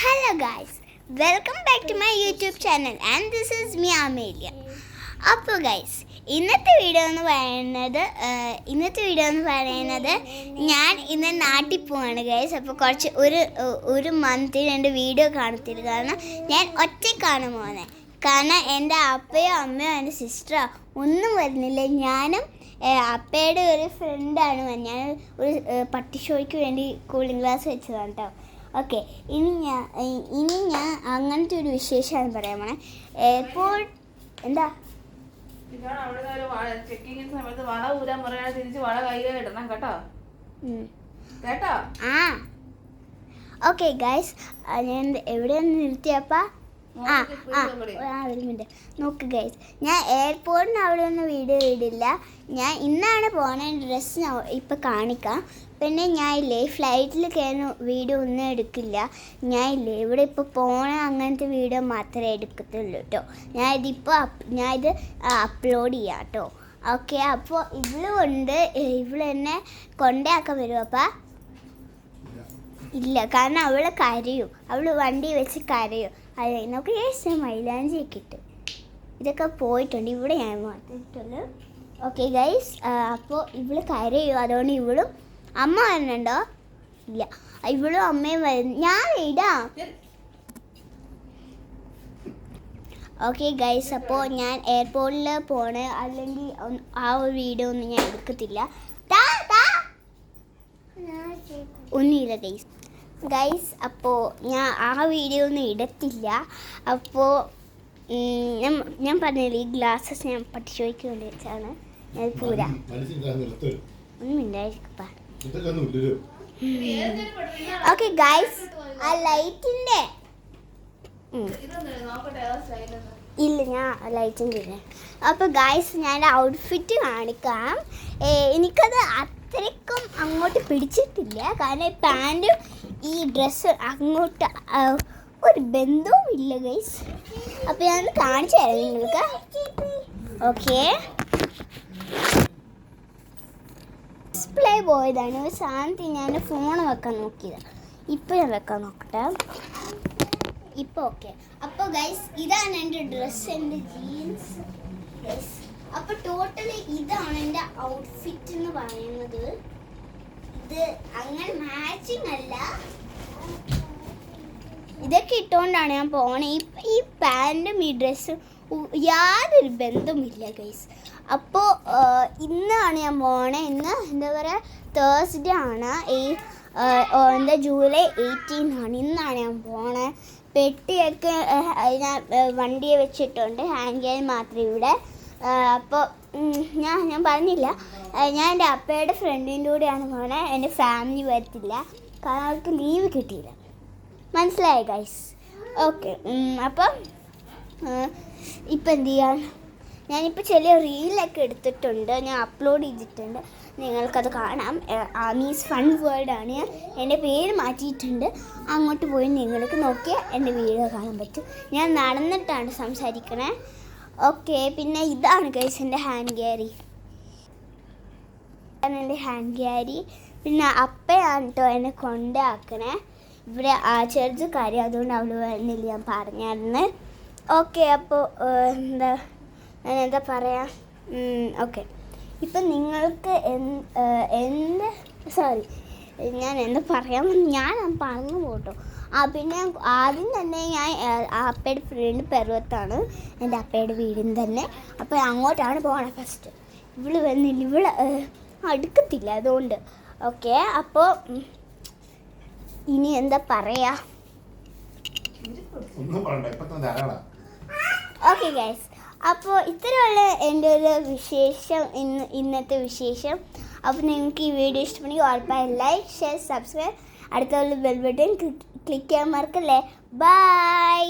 Hello guys, welcome back to my YouTube channel and this is me Amelia അപ്പോൾ guys ഇന്നത്തെ video എന്ന് പറയുന്നത് ഇന്നത്തെ വീഡിയോ എന്ന് പറയുന്നത് ഞാൻ ഇന്ന് നാട്ടിൽ പോവാണ് ഗൈസ് അപ്പോൾ കുറച്ച് ഒരു ഒരു മന്തിൽ എന്റെ വീഡിയോ കാണത്തില്ല. കാരണം ഞാൻ ഒറ്റയ്ക്കാണ് പോകുന്നത് കാരണം എന്റെ അപ്പയോ അമ്മയോ എന്റെ സിസ്റ്ററോ ഒന്നും വരുന്നില്ല. ഞാനും അപ്പയുടെ ഒരു ഫ്രണ്ടാണ്. ഞാൻ ഒരു പട്ടി പട്ടിഷോയ്ക്ക് വേണ്ടി കൂളിംഗ് ഗ്ലാസ് വെച്ചതാണ് കേട്ടോ ഓക്കെ ഇനി ഞാൻ ഇനി ഞാൻ അങ്ങനത്തെ ഒരു വിശേഷമാണ് പറയാൻ പോണേ. എയർപോർട്ട് എന്താ? സമയത്ത് വള ഊരാൻ പറയാതെ തിരിച്ച് വള കയ്യിൽ ഇടണം കേട്ടോ? കേട്ടോ? ആ. ഓക്കെ ഗൈസ് ഞാൻ എവിടെയാണ് നിർത്തിയപ്പാ ആ ആ ഒരു മിനിറ്റ്. നോക്ക് ഗൈസ് ഞാൻ എയർപോർട്ടിന് അവിടെ ഒന്നും വീഡിയോ ഇടില്ല. ഞാൻ ഇന്നാണ് പോണ ഡ്രസ്സ് ഇപ്പം കാണിക്കാം. പിന്നെ ഞാൻ ഇല്ലേ ഫ്ലൈറ്റിൽ കയറുന്ന വീഡിയോ ഒന്നും എടുക്കില്ല. ഞാൻ ഇല്ലേ ഇവിടെ ഇപ്പോൾ പോണ അങ്ങനത്തെ വീഡിയോ മാത്രമേ എടുക്കത്തുള്ളൂ കേട്ടോ ഞാൻ ഇതിപ്പോൾ ഞാൻ ഇത് അപ്ലോഡ് ചെയ്യാം കേട്ടോ ഓക്കെ അപ്പോൾ ഇവൾ ഉണ്ട്. ഇവളെന്നെ കൊണ്ടാക്കാൻ വരും അപ്പം. ഇല്ല കാരണം അവൾ കരയും. അവൾ വണ്ടി വെച്ച് കരയും. അത് നമുക്ക് ഏഷ്യ മൈലാഞ്ചി ഇട്ട് ഇതൊക്കെ പോയിട്ടുണ്ട്. ഇവിടെ ഞാൻ മാറ്റിയിട്ടുള്ളൂ ഓക്കെ ഗൈസ് അപ്പോൾ ഇവൾ കരയും. അതുകൊണ്ട് ഇവളും അമ്മ വരുന്നുണ്ടോ? ഇല്ല. ഇവളും അമ്മയും വരുന്നു. ഞാൻ ഇടാം. ഓക്കെ ഗൈസ് അപ്പോൾ ഞാൻ എയർപോർട്ടിൽ പോണേ. അല്ലെങ്കിൽ ആ ഒരു വീഡിയോ ഒന്നും ഞാൻ എടുക്കത്തില്ല. ഒന്നുമില്ല ഗൈസ് ഗൈസ് അപ്പോൾ ഞാൻ ആ വീഡിയോ ഒന്നും ഇടത്തില്ല അപ്പോൾ ഞാൻ ഞാൻ പറഞ്ഞില്ല ഈ ഗ്ലാസ്സസ് ഞാൻ പട്ടിച്ചോയ്ക്ക് വേണ്ടി വെച്ചാണ്. ഞാൻ പൂര ഒന്നും ഉണ്ടായിരിക്കപ്പാ ഓക്കെ ഗൈസ് ആ ലൈറ്റിന്റെ ഇല്ല? ഞാൻ ലൈറ്റിന്റെ ഇല്ല അപ്പോൾ ഗൈസ് ഞാൻ ഔട്ട്ഫിറ്റ് കാണിക്കാം. എനിക്കത് എനിക്കത് അത്രയ്ക്കും അങ്ങോട്ട് പിടിച്ചിട്ടില്ല. കാരണം ഈ പാന്റും ഈ ഡ്രസ്സ് അങ്ങോട്ട് ഒരു ബന്ധവും ഇല്ല ഗൈസ് അപ്പോൾ ഞാൻ കാണിച്ചു തരാം നിങ്ങൾക്ക്. ഓക്കെ ഡിസ്പ്ലേ പോയതാണ്. സാധനത്തിൽ ഞാൻ ഫോൺ വെക്കാൻ നോക്കിയത്. ഇപ്പം ഞാൻ വെക്കാൻ നോക്കട്ടെ. ഇപ്പോൾ ഓക്കെ അപ്പോൾ ഗൈസ് ഇതാണ് എന്റെ ഡ്രസ്സ് എന്റെ ജീൻസ് ഗൈസ് അപ്പോൾ ടോട്ടലി ഇതാണ് എന്റെ ഔട്ട്ഫിറ്റ് എന്ന് പറയുന്നത്. ഇത് അങ്ങനെ മാച്ചിങ് അല്ല. ഇതൊക്കെ ഇട്ടുകൊണ്ടാണ് ഞാൻ പോണേ. ഈ പാന്റും ഈ ഡ്രസ്സും യാതൊരു ബന്ധമില്ല ഗൈസ് അപ്പോൾ ഇന്നാണ് ഞാൻ പോണേ. ഇന്ന് എന്താ പറയുക തേഴ്സ്ഡേ ആണ്. ഈ എന്താ ജൂലൈ എയ്റ്റീൻ ആണ്. ഇന്നാണ് ഞാൻ പോണേ. പെട്ടിയൊക്കെ ഞാൻ വണ്ടിയെ വെച്ചിട്ടുണ്ട്. ഹാങ് ചെയ്യാൻ മാത്രം ഇവിടെ. അപ്പോൾ ഞാൻ ഞാൻ പറഞ്ഞില്ല. ഞാൻ എന്റെ അപ്പയുടെ ഫ്രണ്ടിന്റെ കൂടെയാണ് പോണേ എന്റെ ഫാമിലി വരത്തില്ല. കാരണം അവർക്ക് ലീവ് കിട്ടിയില്ല. മനസ്സിലായി ഗൈസ് ഓക്കെ അപ്പം ഇപ്പം എന്ത് ചെയ്യാൻ? ഞാനിപ്പോൾ ചെറിയ റീലൊക്കെ എടുത്തിട്ടുണ്ട്. ഞാൻ അപ്ലോഡ് ചെയ്തിട്ടുണ്ട്. നിങ്ങൾക്കത് കാണാം. ആമീസ് ഫൺ വേൾഡ് ആണ്. ഞാൻ എന്റെ പേര് മാറ്റിയിട്ടുണ്ട്. അങ്ങോട്ട് പോയി നിങ്ങൾക്ക് നോക്കിയാൽ എന്റെ വീഡിയോ കാണാൻ പറ്റും. ഞാൻ നടന്നിട്ടാണ് സംസാരിക്കണേ. ഓക്കെ പിന്നെ ഇതാണ് ഗൈസ് എന്റെ ഹാൻഡ് ഇതാണ് എന്റെ ഹാൻഡ് ക്യാരി പിന്നെ അപ്പയാണ് കേട്ടോ എന്നെ കൊണ്ടാക്കണേ. ഇവിടെ ആ ചെറുത് കാര്യം അതുകൊണ്ട് അവൾ വരുന്നില്ല ഞാൻ പറഞ്ഞായിരുന്നു ഓക്കെ അപ്പോൾ എന്താ ഞാൻ എന്താ പറയാ? ഓക്കെ ഇപ്പം നിങ്ങൾക്ക് എന്ത് സോറി ഞാൻ എന്ത് പറയാൻ വന്നു? ഞാൻ പറഞ്ഞു പോട്ടോ. ആ പിന്നെ ആദ്യം തന്നെ ഞാൻ അപ്പയുടെ ഫ്രണ്ട് പെരുവത്താണ് എന്റെ അപ്പയുടെ വീടും തന്നെ. അപ്പോൾ അങ്ങോട്ടാണ് പോകണത് ഫസ്റ്റ് ഇവൾ വന്നില്ല. ഇവൾ അടുക്കത്തില്ല അതുകൊണ്ട്. ഓക്കെ അപ്പോൾ ഇനി എന്താ പറയാ? ഓക്കെ ഗൈസ് അപ്പോൾ ഇത്രയുള്ള എന്റെ ഒരു വിശേഷം ഇന്ന് ഇന്നത്തെ വിശേഷം. അപ്പോൾ നിങ്ങൾക്ക് ഈ വീഡിയോ ഇഷ്ടപ്പെടുമെങ്കിൽ ഉറപ്പായി ലൈക്ക് ഷെയർ സബ്സ്ക്രൈബ് അടുത്തുള്ള ബെൽ ബട്ടൺ ക്ലിക്ക് ചെയ്യാൻ മറക്കല്ലേ? ബൈ